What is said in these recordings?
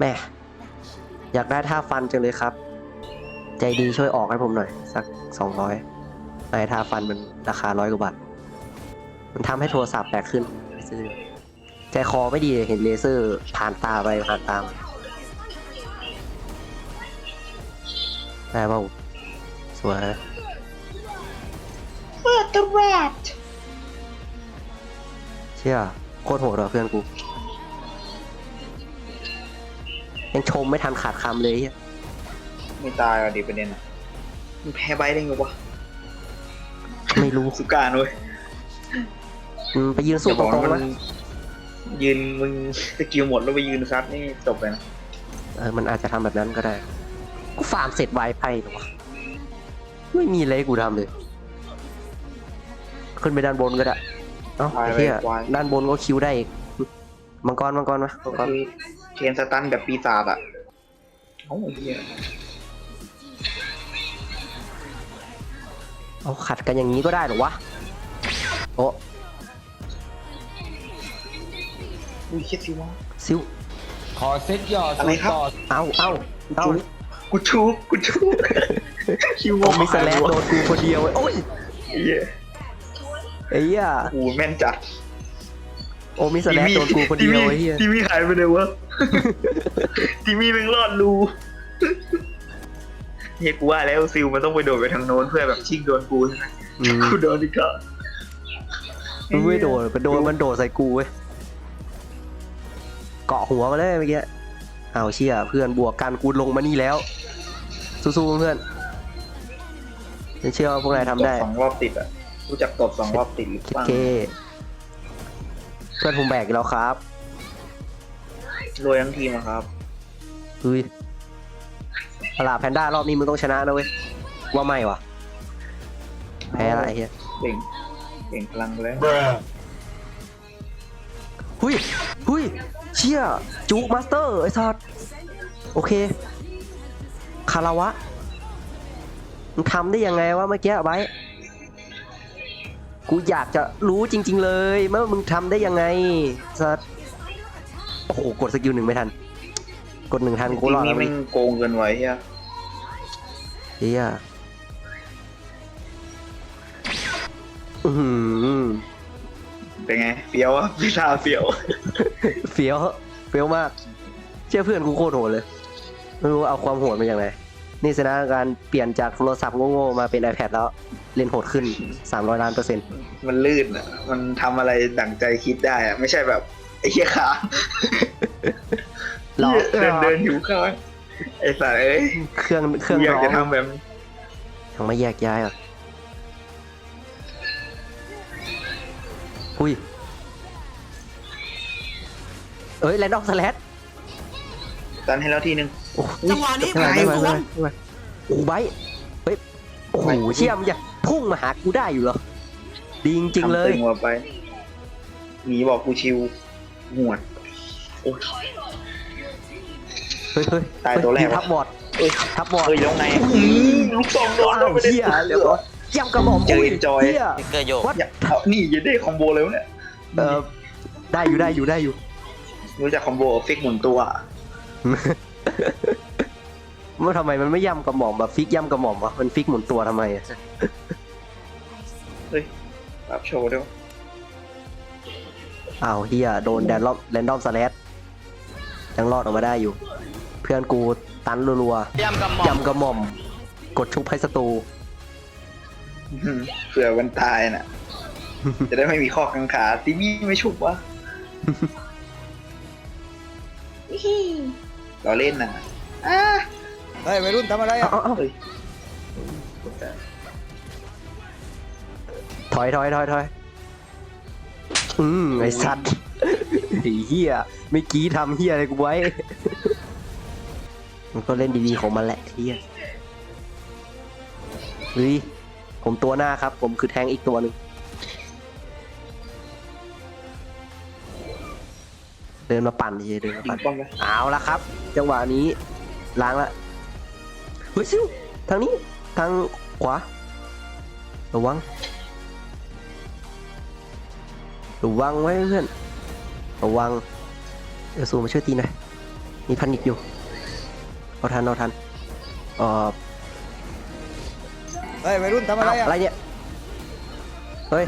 แม่อยากได้ท่าฟันจังเลยครับ ใจดีช่วยออกให้ผมหน่อย สักสองร้อยไอ้ท่าฟันมันราคาร้อยกว่าบาท มันทำให้โทรศัพท์แตกขึ้นไปซื้อดีกว่าใจคอไม่ดีเห็นเลเซอร์ผ่านตาไปผ่านตามได้เปล่าสวย What the rat เชี่ยโคตรโหดเหรอเพื่อนกู ยังชมไม่ทันขาดคำเลยเหี้ยไม่ตายอะดิประเด็นอะมึงแพ้ใบได้ไงวะไม่รู้สุการเว้ยอืมไปยืนสู้ตรงๆมันะยืนมึงสกิลหมดแล้วไปยืนซัดนี่จบเลยนะเออมันอาจจะทำแบบนั้นก็ได้ กูฟาร์มเสร็จไวไพ่หรอวะไม่มีอะไรให้กูทำเลย ขึ้นไปด้านบนก็ได้ เอ้าไอ้เหี้ยด้านบนก็คิวได้อีกมังกรมังกรมามังกร คือ เชนสตันแบบปีศาจอะเอ้าไอ้เหี้ยเอาขัดกันอย่างนี้ก็ได้เหรอวะ โอ้อุ้ยเช็ดสิวะ ซิว ขอเซ็ตยอดอะไรครับต่อเอาเอาเอากูชูบกูชูบคิวโอ้มีสแลนโดนกูคนเดียวเว้ยโอ้ยไอ้เหี้ยไอ้เหี้ย กูแม่นจัด โอ้มีสแลนโดนกูคนเดียวไอ้เหี้ยทีมี่หายไปเลยวะทีมี่แม่งรอดรูเฮียกูว่าแล้วซิลมันต้องไปโดดไปทางโน้นเพื่อแบบชิงโดนกูใช่ไหมอืมกูโดนอีกแล้วมันไม่โดดมันโดนมันโดดใส่กูเว้ยเกาะหัวมาเลยเมื่อกี้เอาเชี่ยเพื่อนบวกกันกูลงมานี่แล้ว สู้ๆเพื่อนฉันเชื่อว่าพวกนายทำได้ตบสองรอบติดอะรู้จักตบสองรอบติดหรือคิดเปล่าเก้เพื่อนผมแบกอีกแล้วครับรวยทั้งทีมอะครับ เฮ้ยพลาแพนด้ารอบนี้มึงต้องชนะนะเว้ย ว่าไม่วะแพ้ละไอ้เหี้ยเก่ง เก่งพลังไปแล้วหุยหุยเชี่ยจุกมาสเตอร์ไอ้สัสโอเค คาราวะ มึงทำได้ยังไงวะเมื่อกี้ไบร์ท กูอยากจะรู้จริง ๆ เลยว่ามึงทำได้ยังไงสัสโอ้โหกดสกิลหนึ่งไม่ทัน กดหนึ่งทันกูทีมรอดนี้แล้วแม่งโกงเกินไว้เฮียเฮียอือหือเป็นไงเฟี้ยวอะพี่ชาเฟี้ยวเฟี้ยวเฟี้ยวมาก เชื่อเพื่อนกูโคตรโหดเลยไม่รู้เอาความโหดมาจากไหน นี่สถานการณ์เปลี่ยนจากโทรศัพท์โง่ๆมาเป็น iPad แล้วเล่นโหดขึ้น 300 ล้านเปอร์เซ็นต์มันลื่นอะมันทำอะไรดั่งใจคิดได้อะไม่ใช่แบบ ไอ้เหี้ยขาหรอเดินเดินอยู่ข้างไอ้สายเอ้ยเครื่องเครื่องกูอยากร้อจะงทำแบบนี้ยังไม่แยกย้ายอะอุ้ยเอ้ยแลนดอมสแลดตันให้แล้วทีนึง โอ้โหจังหวะนี้ไม่ไหวไปไม่ไหวสไม่วไหวนไม่ไหวโอ้โหไบร์ทเฮ้ยโอ้โหเชี่ยมนอย่าพุ่งมาหากูได้อยู่เหรอดีจริงๆเลย ทำตึงว่าไปหมีบอกกูชิวหวดโอ้ยเฮ้ยเฮ้ยตายตัวแรกเฮ้ทับบอดเอ้ยทับบอดเอ้ยแล้วไงอื้อลูกซองโดนอ้าแล้ววไม่ได้เชี่ยเรียบร้อยย่ำกระหม่อมเจอ enjoy เชี่ย เกอร์โยกวัด อย่าเอานี่อยัได้คอมโบเร็วเนี่ยเออได้อยู่ได้อยู่ได้อยู่ รู้จักคอมโบฟิกหมุนตัวอะ มันทำไมมันไม่ย่ำกระหม่อมแบบฟิกย่ำกระหม่อมวะมันฟิกหมุนตัวทำไมอะรับโชว์ด้วยอ้าวเฮียโดนแดนรอบแรนดอมสแลดยังรอดออกมาได้อยู่ เพื่อนกูตันรัวย่ำกำหมๆอมย่ำกระหม่อม กดชุบให้ศัตรูอื้อหือเผื่อวันตายน่ะ จะได้ไม่มีข้อกังขาตีมี่ไม่ชุบวะ เราเล่นน่ะอะเฮ้ยวัยรุ่นทำอะไรอะเอาเอาเอาเฮ้ยถอยถอยถอยถอยอืมไอสัตว์ ไอ้เฮียไม่อกี้ทำเฮียอะไรกูไว้ มันก็เล่นดีๆของมันแหละเฮียเฮ้ยผมตัวหน้าครับ ผมคือแทงค์อีกตัวหนึ่ง ดินมาปั่นดีเดินมายิปั่งนป้อมเลยเอาละครับ จังหวะนี้ล้างละเฮ้ยซิวทางนี้ทางขวาระวังระวังไว้เพื่อนระวังเออซูมาช่วยตีหน่อยมีพันิกอยู่เอาทันเอาทันเอ่อเฮ้ยวัยรุ่นทำอะไรอ้าวอะอะไรเนี่ยเฮ้ย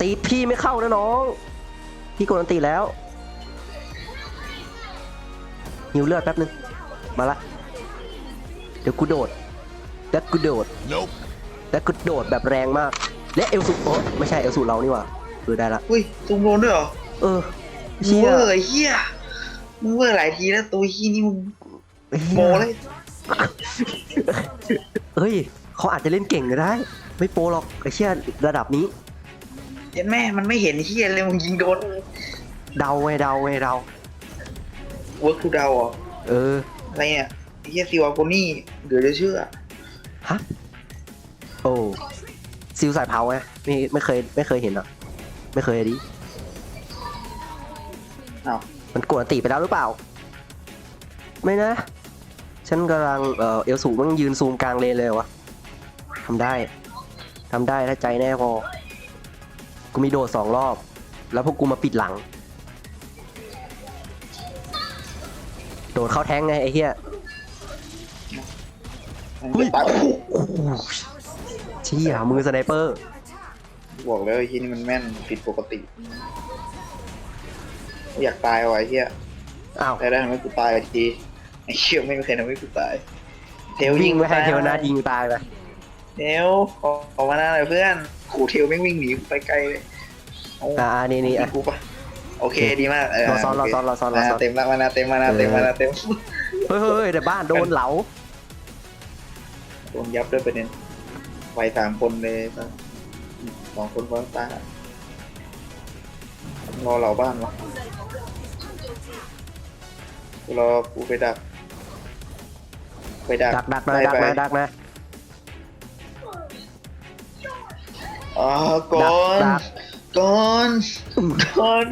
ตีพี่ไม่เข้านะน้อง พี่กดอันตีแล้ว หิวเลือดแป๊บนึง มาละ เดี๋ยวกูโดดแล้วกูโดดแล้วกูโดดแบบแรงมาก และเอลสูโอ้ไม่ใช่เอลสูเรานี่หว่าเออได้ละ อุ้ยซูมโดนด้วยเหรอ เออมึงเชี่ยเวอร์ไอ้เฮียมึงเวอร์หลายทีแล้วตัวเฮียนี่มึงโมเลยเฮ้ยเขาอาจจะเล่นเก่งก็ได้ ไม่โปรหรอกไอ้เชี่ยระดับนี้เห็นแม่มันไม่เห็นเฮียเลยมึงยิงโดน เดาไงเดาไงเดา เวิร์กทูเดาอะเออ อะไรเนี่ยไอ้เฮียซิวาโกนี่เดี๋ยวจะเชื่อ ฮะ โอ้ซิลสายเผาไงไม่ไม่เคยไม่เคยเห็นอะ ไม่เคยดิอ้าว มันกดอันติไปแล้วหรือเปล่า ไม่นะ ฉันกำลังเอ่อเอลสูมันยืนซูมกลางเลนเลยวะทำได้ทำได้ถ้าใจแน่พอ กูมีโดดสองรอบ แล้วพวกกูมาปิดหลัง โดดเข้าแท้งไงไอ้เหี้ยมันอุ้ยจะตายโอ้โหเชี้หามือสไนเปอร์บอกแล้วไอ้เฮียนี่มันแม่นผิดปกติ อยากตายว่ะไอ้เฮียอ้าวได้ได้ทำให้กูตายไปทีไอ้เชี่ยไม่มีใครทำให้กูตาย เทลวิ่งไม่ให้ตายเทวนายิงตายไปเทลออกออกมาหน้าหน่อยเพื่อนขู่เทลไม่งวิ่งหนีกูไปไกลเลยเอาอ่านี่นี่อะ กูปะ โอเคดีมากเออเราซ้อนเราซ้อนเราซ้อนเราซ้อนมาเต็มละมานาเต็มมานาเต็มมานาเต็มเฮ้ยเฮ้ยเฮ้ยแต่บ้านโดนเหลาโดนยับด้วยประเด็นไวสามคนเลยสองคนฟ้องตารอเหล่าบ้านวะกูรอกูไปดัก ไปดักดักดักนะดักไปนะดักนะอ๋อก่อนดัก ก่อนก่อน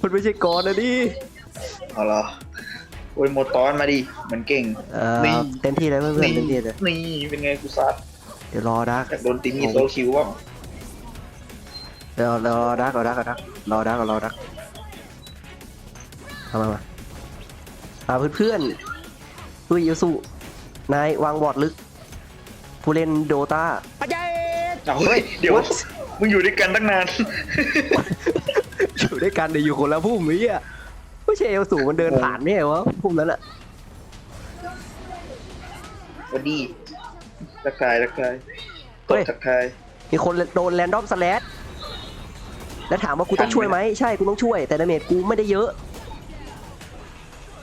มันไม่ใช่กอนนะดิเอาเหรอโอ้ยโมตอนมาดิเหมือนเก่งเออนี่เต็มที่เลยเพื่อนนี่ๆเต็มที่เลยนี่เป็นไงกูซัดเดี๋ยวรอดักอยากโดนตีมีโซลคิวว่ะเดี๋ยวรอดักรอดักรอดักรอดักรอดักเอามามาอ่าเพื่อนๆอุ้ยยูสุนายวางบอร์ดลึก ผู้เล่นโดตา เอาเฮ้ยเดี๋ยว What? มึงอยู่ด้วยกันตั้งนาน อยู่ด้วยกันเดี๋ยวอยู่คนละพุ่มนี้อะไม่ใช่เอลสูมันเดินผ่านไม่ใช่วะพุ่มนั้นอะสวัสดีทักทายทักทายเฮ้ตยบทักทาย มีคนโดนแรนดอมสแลชแล้วถามว่ากูต้องช่วยไหมใช่กูต้องช่วย แต่ดาเมจกูไม่ได้เยอะ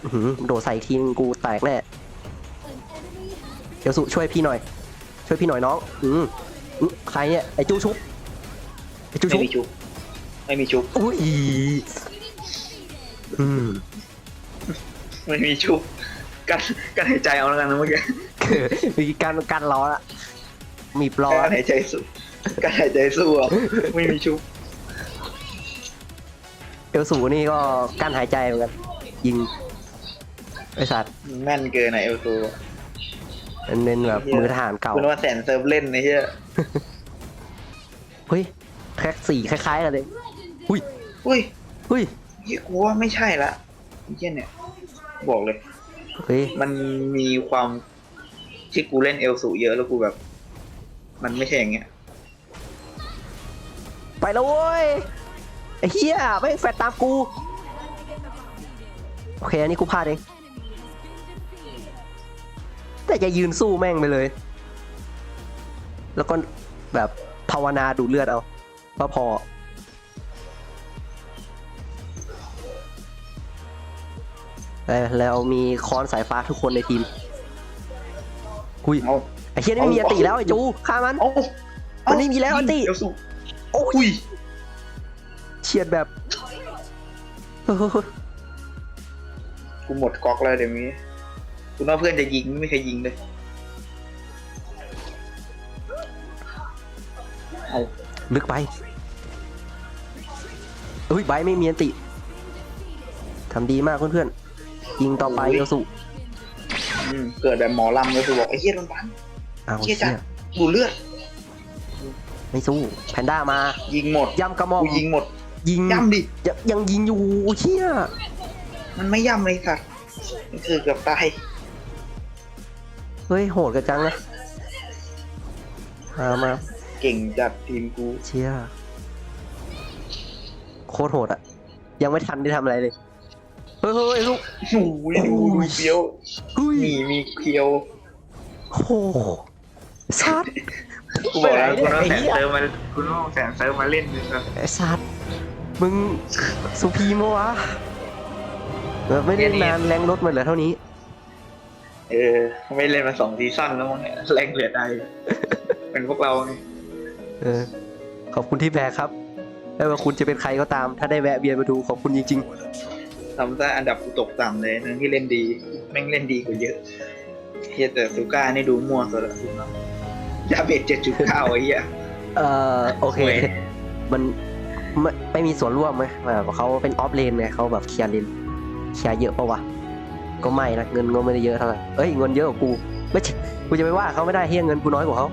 อื้อหือโดดใส่อีกทีนึงกูแตกแน่เดี๋ยวสุช่วยพี่หน่อย ช่วยพี่หน่อยน้อง อืมอืมใครเนี่ยไอ้จู้ชุบ ไอ้จู้ไม่ชุบมีชุบไม่มีชุบอุ้ยอืมไม่มีชุบกันกันหายใจเอาแล้วกันนะเมื่อกี้คือมีการการล้อละมีบล้อกันหายใจสู้กันหายใจสู้อะไม่มีชุบเอลสูนี่ก็กั้นหายใจเหมือนกันยิงไอสัตว์แม่นเกินไหนเอลซูเน้นแบบมือทหารเก่าคุณว่าแสนเซิร์ฟเล่นไอ้เหี้ยเฮ้ย แค่สีคล้ายๆกันเลย อุ้ย อุ้ยอุ้ยเหี้ยกูว่าไม่ใช่ละไอ้เหี้ยเนี่ย บอกเลย เฮ้ย มันมีความที่กูเล่นเอลสูเยอะแล้วกูแบบ มันไม่ใช่อย่างเงี้ย ไปแล้วเว้ยไอ้เหี้ยไม่งแฟดตามกู โอเค อันนี้กูพลาดเอง แต่จะยืนสู้แม่งไปเลย แล้วก็แบบภาวนาดูดเลือดเอา ก็พอ แล้วแล้วมีค้อนสายฟ้าทุกคนในทีมหุยเอาไอ้เชี่ยนี่ไม่มีอติแล้วไอ้จูฆ่ามันเอามันไม่มีแล้วอันติเอลสูโอ้ยอุ้ยเฉียดแบบเฮ้ยกูหมดก๊อกแล้วเดี๋ยวนี้กูน่าเพื่อนจะยิงไม่มีใครยิงเลยเอาลึกไป เฮ้ยไบร์ทไม่มีอันติทำดีมากเพื่อนๆยิงต่อไปเอลสุอืมเกิดแบบหมอลำเลยกูบอกไอ้เหี้ยโดนปันอ้าวเชี่เชี่ยยจัดดูเลือดไม่สู้แพนด้ามา ยิงหมดย่ำกระหม่อมกูยิงหมดยิงย่ำดิยังยังยิงอยู่เชี่ยมันไม่ย่ำเลยสัตว์มันคือเกือบตายเฮ้ยโหดกันจังนะมามาเก่งจัดทีมกูเชีย โคตรโหดอะยังไม่ทันได้ทำอะไรเลย เฮ้ยเฮ้ยลูกโอ้ยดูดูเฟี้ยวเฮ้ยหนีมีเคียวโอ้โหสัตว์กูบอกแล้วไปคุณไหนต้องเนี่ยแสนเติมมาคุณต้องแสนเติมมาเล่นเลยครับไอ้สัตว์มึงสุพีมวะแบบไม่ได้นานแรงลดมันเหลือเท่านี้ เออ ไม่เล่นมาสองซีซั่นแล้วมั้งเนี่ยแรงเหลือใดเป็นพวกเราไงเออ ขอบคุณที่แบกครับ ไม่ว่าคุณจะเป็นใครก็ตาม ถ้าได้แวะเวียนมาดูขอบคุณจริงทำซะอันดับกูตกต่ำเลยทั้งที่เล่นดี แม่งเล่นดีกว่าเยอะเฮียแต่ซูก้านี่ดูมั่วสุดละคุณเนาะยาเบ็ดเจ็ดจุดเก้าไอ้เหี้ย ๆ เอ่อโอเคเว้ยมันไม่ไม่มีส่วนร่วมไหมแบบเขาเป็นออฟเลนไงเขาแบบเคลียร์เลนเคลียร์เยอะปะวะ ก็ไม่นะเงินก็ไม่ได้เยอะเท่าไหร่เอ้ยเงินเยอะกว่ากู ไม่ใช่กูจะไปว่าเขาไม่ได้เฮียเงินกูน้อยกว่าเขา